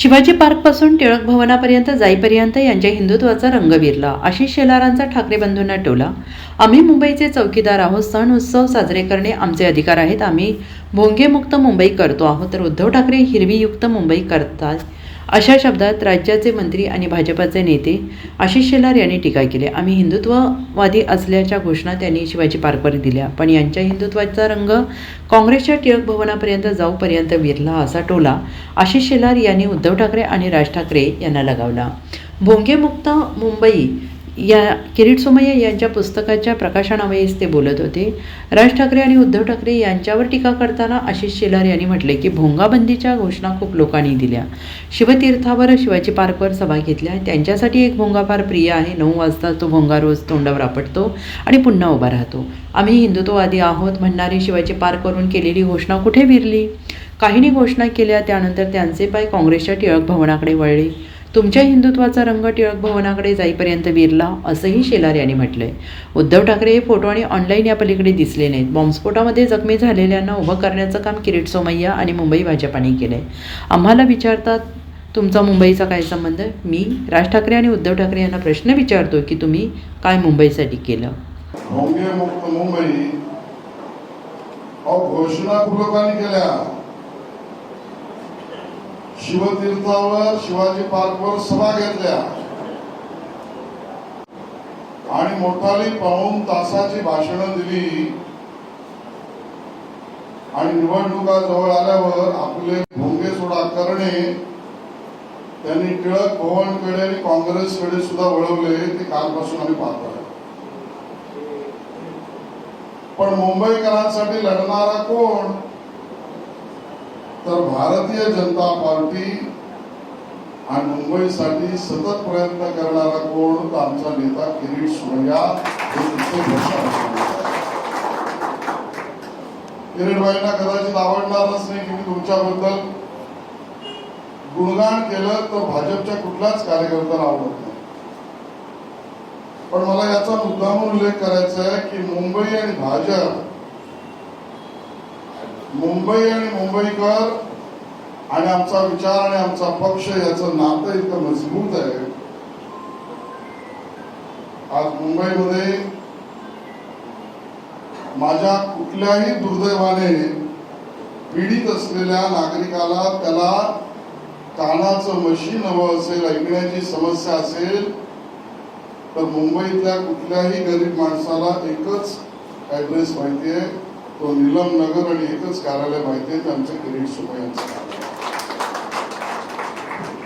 शिवाजी पार्कपासून टिळक भवनापर्यंत जाईपर्यंत यांच्या हिंदुत्वाचा रंग विरला. आशिष शेलारांचा ठाकरे बंधूंना टोला. आम्ही मुंबईचे चौकीदार आहोत. सण उत्सव साजरे करणे आमचे अधिकार आहेत. आम्ही भोंगेमुक्त मुंबई करतो आहोत. तर उद्धव ठाकरे हिरवीयुक्त मुंबई करतात. अशा शब्दात राज्याचे मंत्री आणि भाजपाचे नेते आशिष शेलार यांनी टीका केली. आम्ही हिंदुत्ववादी असल्याच्या घोषणा त्यांनी शिवाजी पार्कवर दिल्या. पण यांच्या हिंदुत्वाचा रंग काँग्रेसच्या टिळक भवनापर्यंत जाऊपर्यंत विरला असा टोला आशिष शेलार यांनी उद्धव ठाकरे आणि राज ठाकरे यांना लगावला. भोंगेमुक्त मुंबई या किरीट सोमय्या यांच्या पुस्तकाच्या प्रकाशनावेळीस ते बोलत होते. राज ठाकरे आणि उद्धव ठाकरे यांच्यावर टीका करताना आशिष शेलार यांनी म्हटले की भोंगाबंदीच्या घोषणा खूप लोकांनी दिल्या. शिवतीर्थावर शिवाजी पार्कवर सभा घेतल्या. त्यांच्यासाठी एक भोंगा फार प्रिय आहे. नऊ वाजता तो भोंगा रोज तोंडावर आपटतो आणि पुन्हा उभा राहतो. आम्ही हिंदुत्ववादी आहोत म्हणणारी शिवाजी पार्कवरून केलेली घोषणा कुठे विरली? काहींनी घोषणा केल्या त्यानंतर त्यांचे पाय काँग्रेसच्या टिळक भवनाकडे वळले. तुमच्या हिंदुत्वाचा रंग टिळक भवनाकडे जाईपर्यंत विरला असंही शेलार यांनी म्हटलंय. उद्धव ठाकरे हे फोटो आणि ऑनलाईन या पलीकडे दिसले नाहीत. बॉम्बस्फोटामध्ये जखमी झालेल्यांना उभं करण्याचं काम किरीट सोमय्या आणि मुंबई भाजपाने केलंय. आम्हाला विचारतात तुमचा मुंबईचा काय संबंध मी राज ठाकरे आणि उद्धव ठाकरे यांना प्रश्न विचारतो की तुम्ही काय मुंबईसाठी केलं? मुंबई अहो घोषणा खूप लोकांनी केल्या शिवतीर्थावर शिवाजी पार्कवर सभा घेतल्या. आणि मोठाली पाहून तासाची भाषणं दिली. आणि निवडणुका जवळ आल्यावर आपले भोंगे सोडा करणे त्यांनी टिळक भवनकडे आणि काँग्रेसकडे सुद्धा वळवले ते कालपासून आम्ही पाहतोय पण मुंबईकरांसाठी लढणारा कोण? तर भारतीय जनता पार्टी आणि मुंबईसाठी सतत प्रयत्न करणारा कोण तर आमचा नेता किरीट सोमय्या हे तिथे किरीटबाईंना कदाचित आवडणारच नाही की मी तुमच्याबद्दल गुणगान केलं तर भाजपच्या कुठल्याच कार्यकर्त्याला आवडत नाही. पण मला याचा मुद्दाम उल्लेख करायचा आहे की मुंबई आणि भाजप मुंबई आणि मुंबईकर आणि आमचा विचार आणि आमचा पक्ष याचं नातं इतकं मजबूत आहे. आज मुंबईमध्ये माझ्या कुठल्याही दुर्दैवाने पीडित असलेल्या नागरिकाला त्याला कानाचं मशीन हवं असेल ऐकण्याची समस्या असेल तर मुंबईतल्या कुठल्याही गरीब माणसाला एकच ऍड्रेस माहितीये तो निलम नगर आणि एकच कार्यालय माहिती आहे आमचे किरीट सुमय यांचं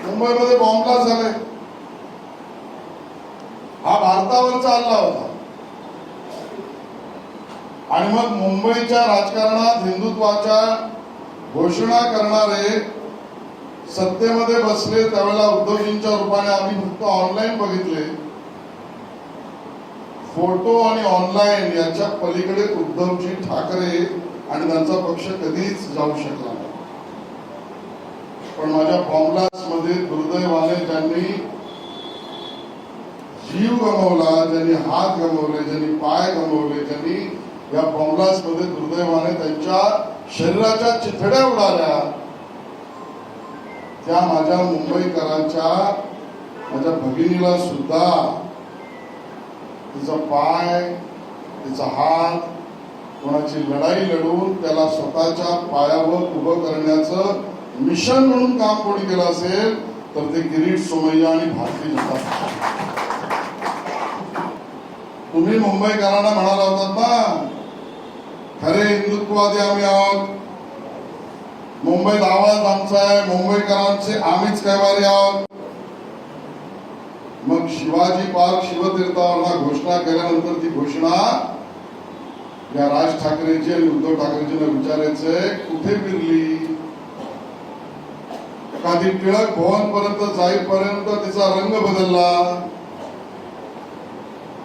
मुंबईमध्ये बॉम्बला झाले. हा भारतावर चालला होता. आणि मग मुंबईच्या राजकारणात हिंदुत्वाच्या घोषणा करणारे सत्तेमध्ये बसले त्यावेळेला उद्धवजींच्या रूपाने आम्ही फक्त ऑनलाईन बघितले. फोटो आणि ऑनलाईन याच्या पलीकडे उद्धवजी ठाकरे आणि त्यांचा पक्ष कधीच जाऊ शकला नाही. पण माझ्या बॉम्बलासमध्ये दुर्दैवाने ज्यांनी जीव गमावला ज्यांनी हात गमावले ज्यांनी पाय गमावले ज्यांनी या बॉम्बलासमध्ये दुर्दैवाने त्यांच्या शरीराच्या चिथड्या उडाल्या त्या माझ्या मुंबईकरांच्या माझ्या भगिनीला सुद्धा तिचा पाय तिचा हात कोणाची लढाई लढून त्याला स्वतःच्या पायावर उभं करण्याचं मिशन म्हणून काम कोणी केलं असेल तर ते किरीट सोमय्या आणि भारतीय जनता पक्ष. तुम्ही मुंबईकरांना म्हणाला होतात ना खरे हिंदुत्ववादी आम्ही आहोत. मुंबईत आवाज आमचा आहे मुंबईकरांचे आम्हीच कैवारी आहोत. मग शिवाजी पार्क शिवतीर्थावर घोषणा केल्यानंतर ती घोषणा या राज ठाकरेंची आणि उद्धव ठाकरेंची विचारायचंय कुठे फिरली? कधी टिळक भवन पर्यंत जाईपर्यंत तिचा रंग बदलला.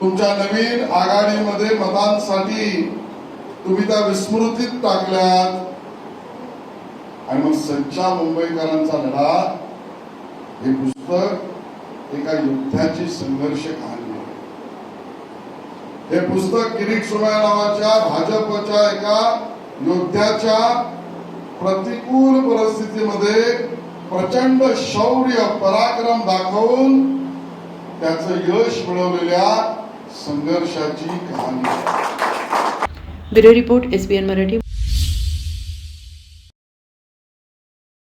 तुमच्या नवीन आघाडीमध्ये मतांसाठी तुम्ही त्या विस्मृतीत टाकल्यात. आणि मग सच्चा मुंबईकरांचा लढा हे पुस्तक एका युद्धाची संघर्ष कहाणी हे पुस्तक किरीट सोमया नावाच्या भाजपच्या एका योद्ध्याच्या प्रतिकूल परिस्थितीमध्ये प्रचंड शौर्य पराक्रम दाखवून त्याच यश मिळवलेल्या संघर्षाची कहाणी. Bureau report S Marathi.